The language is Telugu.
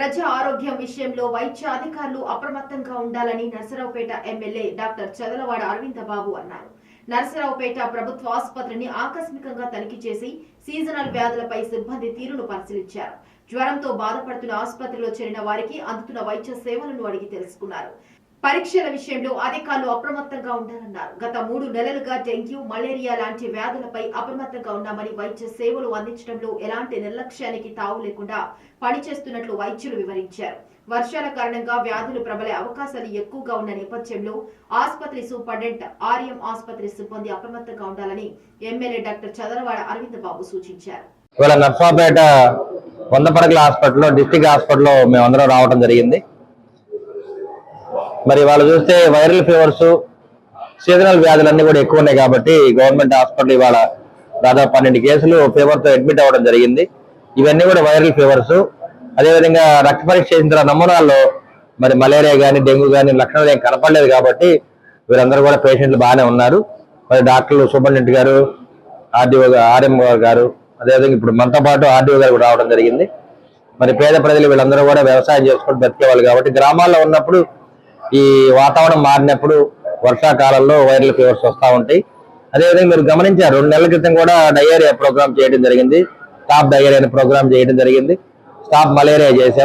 ప్రజా ఆరోగ్యం విషయంలో వైద్య అధికారులు అప్రమత్తంగా ఉండాలని నర్సరావుపేట ఎమ్మెల్యే డాక్టర్ చదలవాడ అరవింద బాబు అన్నారు. నరసరావుపేట ప్రభుత్వ ఆసుపత్రిని ఆకస్మికంగా తనిఖీ చేసి సీజనల్ వ్యాధులపై సిబ్బంది తీరును పరిశీలించారు. జ్వరంతో బాధపడుతున్న ఆసుపత్రిలో చేరిన వారికి అందుతున్న వైద్య సేవలను అడిగి తెలుసుకున్నారు. పరీక్షల విషయంలో అధికారులు అప్రమత్తంగా ఉండాలన్నారు. గత మూడు నెలలుగా డెంగ్యూ మలేరియా లాంటి వ్యాధులపై అప్రమత్తంగా ఉన్నామని వైద్య సేవలు అందించడంలో ఎలాంటి నిర్లక్ష్యానికి తావు లేకుండా పనిచేస్తున్నట్లు వైద్యులు వివరించారు. వర్షాల కారణంగా వ్యాధులు ప్రబలే అవకాశాలు ఎక్కువగా ఉన్న నేపథ్యంలో ఆసుపత్రి సూపరింటెండెంట్ ఆర్ఎం ఆసుపత్రి సిబ్బంది అప్రమత్తంగా ఉండాలని ఎమ్మెల్యే డాక్టర్ చదరవాడ అరవింద్ బాబు సూచించారు. ఇవాళ నర్సాపేట వంద పడకల హాస్పిటల్లో డిస్టిక్ హాస్పిటల్లో మేమందరం రావడం జరిగింది. మరి వాళ్ళు చూస్తే వైరల్ ఫీవర్స్ సీజనల్ వ్యాధులన్నీ కూడా ఎక్కువ ఉన్నాయి కాబట్టి గవర్నమెంట్ హాస్పిటల్ ఇవాళ దాదాపు పన్నెండు కేసులు ఫీవర్తో అడ్మిట్ అవ్వడం జరిగింది. ఇవన్నీ కూడా వైరల్ ఫీవర్స్. అదేవిధంగా రక్త పరీక్ష చేసిన తర్వాత నమూనాల్లో మరి మలేరియా కానీ డెంగ్యూ కానీ లక్షణాలు ఏం కనపడలేదు కాబట్టి వీరందరూ కూడా పేషెంట్లు బాగానే ఉన్నారు. మరి డాక్టర్లు సూపరింటెండెంట్ గారు ఆర్డీఓ ఆర్ఎంఓ గారు అదేవిధంగా ఇప్పుడు మనతో పాటు ఆర్డీఓ గారు కూడా రావడం జరిగింది. మరి పేద ప్రజలు వీళ్ళందరూ కూడా వ్యవసాయం చేసుకుంటూ బతికేవాళ్ళు కాబట్టి గ్రామాల్లో ఉన్నప్పుడు ఈ వాతావరణం మారినప్పుడు వర్షాకాలంలో వైరల్ ఫీవర్స్ వస్తూ ఉంటాయి. అదేవిధంగా మీరు గమనించారు రెండు నెలల క్రితం కూడా డయేరియా ప్రోగ్రామ్ చేయడం జరిగింది. స్టాప్ డయేరియా ప్రోగ్రామ్ చేయడం జరిగింది. స్టాప్ మలేరియా చేశాం